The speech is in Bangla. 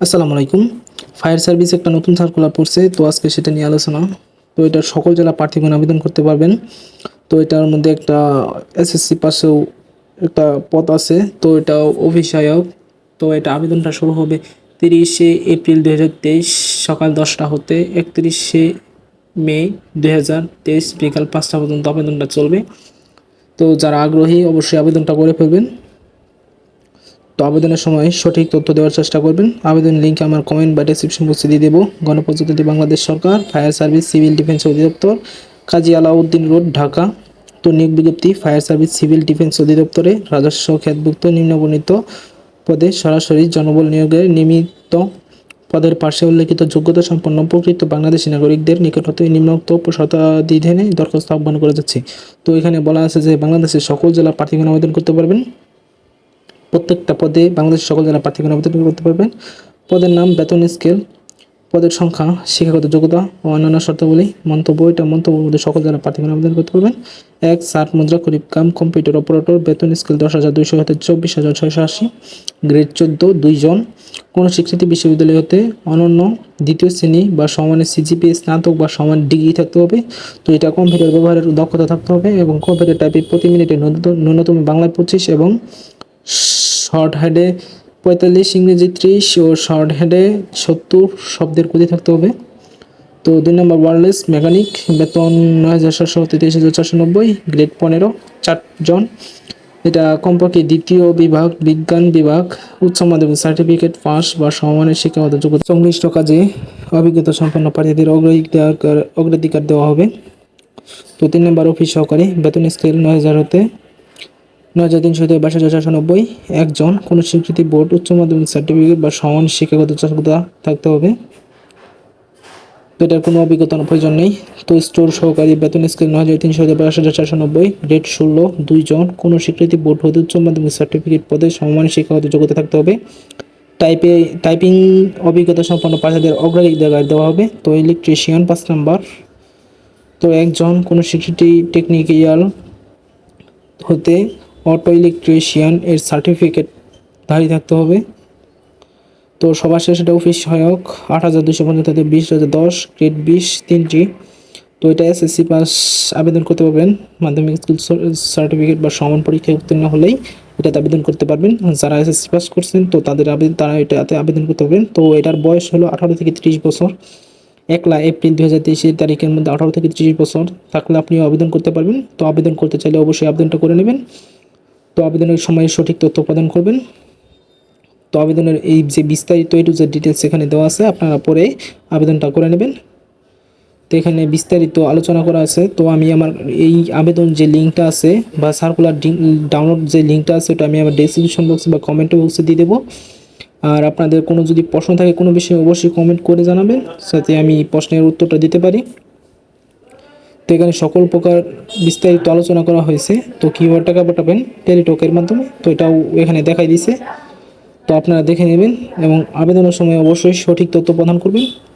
আসসালামু আলাইকুম। ফায়ার সার্ভিস একটা নতুন সার্কুলার পড়ছে, তো আজকে সেটা নিয়ে আলোচনা। তো এটা সকল জেলা প্রার্থীগণ আবেদন করতে পারবেন। তো এটার মধ্যে একটা এসএসসি পাশেও একটা পথ আছে, তো এটা অভিষয়ক তো এটা আবেদনটা শুরু হবে তিরিশে এপ্রিল দু হাজার তেইশ, সকাল দশটা হতে একত্রিশে মে দু হাজার তেইশ, বিকাল পাঁচটা পর্যন্ত আবেদনটা চলবে। তো যারা আগ্রহী, অবশ্যই আবেদনটা করে ফেলবেন। তো আবেদনের সময় সঠিক তথ্য দেওয়ার চেষ্টা করবেন। আবেদন লিঙ্ক আমার কমেন্ট বা ডেসক্রিপশন বক্সে দিয়ে দেবো। গণপ্রজাতন্ত্রী বাংলাদেশ সরকার ফায়ার সার্ভিস সিভিল ডিফেন্স অধিদপ্তর, কাজী আলাউদ্দিন রোড, ঢাকা। তো নিয়োগ বিজ্ঞপ্তি ফায়ার সার্ভিস সিভিল ডিফেন্স অধিদপ্তরে রাজস্ব খ্যাতভুক্ত নিম্নবর্ণিত পদে সরাসরি জনবল নিয়োগের নিমিত্ত পদের পার্শ্বে উল্লেখিত যোগ্যতা সম্পন্ন প্রকৃত বাংলাদেশী নাগরিকদের নিকট হতে নিম্নোক্ত শতাধিধেনে দরখাস্ত আহ্বান করা যাচ্ছে। তো এখানে বলা আছে যে বাংলাদেশের সকল জেলার প্রার্থীগণ আবেদন করতে পারবেন। প্রত্যেকটা পদে বাংলাদেশের সকল জেলা প্রার্থীগণ আবেদন করতে পারবেন। পদের নাম বেতন স্কেল পদের সংখ্যা, শিক্ষাগত যোগ্যতা ও অন্যান্য শর্তাবলী, মন্তব্য, এটা মন্তব্যের মধ্যে সকল জেলা প্রার্থীগণ আবেদন করতে পারবেন। এক, ষাট মুদ্রা করিব কাম কম্পিউটার অপারেটর বেতন স্কেল দশ হাজার দুইশো হতে চব্বিশ হাজার ছয়শো আশি। গ্রেড চোদ্দ দুইজন কোনো স্বীকৃতি বিশ্ববিদ্যালয় হতে অনন্য দ্বিতীয় শ্রেণি বা সমানের সিজিপি স্নাতক বা সমান ডিগ্রি থাকতে হবে। তো এটা কম্পিউটার ব্যবহারের দক্ষতা থাকতে হবে এবং কম্পিউটার টাইপে প্রতি মিনিটে ন্যূনতম বাংলায় পঁচিশ এবং শর্ট হেডে পঁয়তাল্লিশ, ইংরেজি ত্রিশ ও শর্ট হেডে সত্তর শব্দের গতি থাকতে হবে। তো দুই নম্বর ওয়ারলেস মেকানিক বেতন নয় হাজার সাতশো তেইশ হাজার চারশো নব্বই গ্রেড পনেরো চারজন এটা কমপক্ষে দ্বিতীয় বিভাগ, বিজ্ঞান বিভাগ, উচ্চ মাধ্যমিক সার্টিফিকেট পাস বা সমমানের শিক্ষাগত যোগ্যতা সংশ্লিষ্ট কাজে অভিজ্ঞতা সম্পন্ন প্রার্থীদের অগ্রাধিকার অগ্রাধিকার দেওয়া হবে। তো তিন নম্বর অফিস সহকারী, বেতন স্কেল নয় হাজার হতে নয় তিনশো থেকে বাইশ হাজার চারশো নব্বই একজন। কোনো স্বীকৃতি বোর্ড, উচ্চ মাধ্যমিক সার্টিফিকেট বা সমান শিক্ষাগত যোগ্যতা থাকতে হবে। তো এটার কোনো অভিজ্ঞতার প্রয়োজন নেই। তো স্টোর সহকারী বেতন স্কেল নয় হাজার তিনশো বাইশ হাজার চারশো নব্বই গ্রেড ষোলো দুইজন কোনো স্বীকৃতি বোর্ড হতে উচ্চ মাধ্যমিক সার্টিফিকেট পদে সমান শিক্ষাগত যোগ্যতা থাকতে হবে। টাইপে টাইপিং অভিজ্ঞতা সম্পন্ন প্রার্থীদের অগ্রাধিকার দেওয়া হবে। তো ইলেকট্রিশিয়ান পাঁচ নাম্বার। তো একজন, কোনো স্বীকৃতি টেকনিক্যাল হতে অটো ইলেকট্রিশিয়ান এর সার্টিফিকেট ধারী থাকতে হবে। তো সবার শেষে এটা অফিস সহায়ক, আট হাজার দুশো পঞ্চাশ থেকে বিশ হাজার দশ গ্রেড বিশ, তিনটি। তো এটা এসএসসি পাস আবেদন করতে পারবেন। মাধ্যমিক স্কুল সার্টিফিকেট বা সমান পরীক্ষায় উত্তীর্ণ হলেই এটাতে আবেদন করতে পারবেন। যারা এসএসসি পাস করছেন, তো তাদের আবেদন, তারা এটাতে আবেদন করতে পারবেন। তো এটার বয়স হলো আঠারো থেকে ত্রিশ বছর। একলা এপ্রিল দু হাজার তেইশের তারিখের মধ্যে আঠারো থেকে ত্রিশ বছর থাকলে আপনিও আবেদন করতে পারবেন। তো আবেদন করতে চাইলে অবশ্যই আবেদনটা করে নেবেন। তো আবেদনের সময় সঠিক তথ্য প্রদান করবেন। তো আবেদনের এই যে বিস্তারিত এ টু যে ডিটেলস এখানে দেওয়া আছে, আপনারা পরে আবেদনটা করে নেবেন। তো এখানে বিস্তারিত আলোচনা করা আছে। তো আমি আমার এই আবেদন যে লিঙ্কটা আছে বা সার্কুলার ডাউনলোড যে লিঙ্কটা আছে, ওটা আমি আমার ডেসক্রিপশন বক্সে বা কমেন্ট বক্সে দিয়ে দেবো। আর আপনাদের কোনো যদি প্রশ্ন থাকে কোনো বিষয়ে অবশ্যই কমেন্ট করে জানাবেন যাতে আমি প্রশ্নের উত্তরটা দিতে পারি। তো এখানে সকল প্রকার বিস্তারিত আলোচনা করা হয়েছে। তো কীভাবে টাকা পাঠাবেন? টেলিটকের মাধ্যমে। তো এটাও এখানে দেখাই দিছে তো আপনারা দেখে নেবেন এবং আবেদনের সময় অবশ্যই সঠিক তথ্য প্রদান করবেন।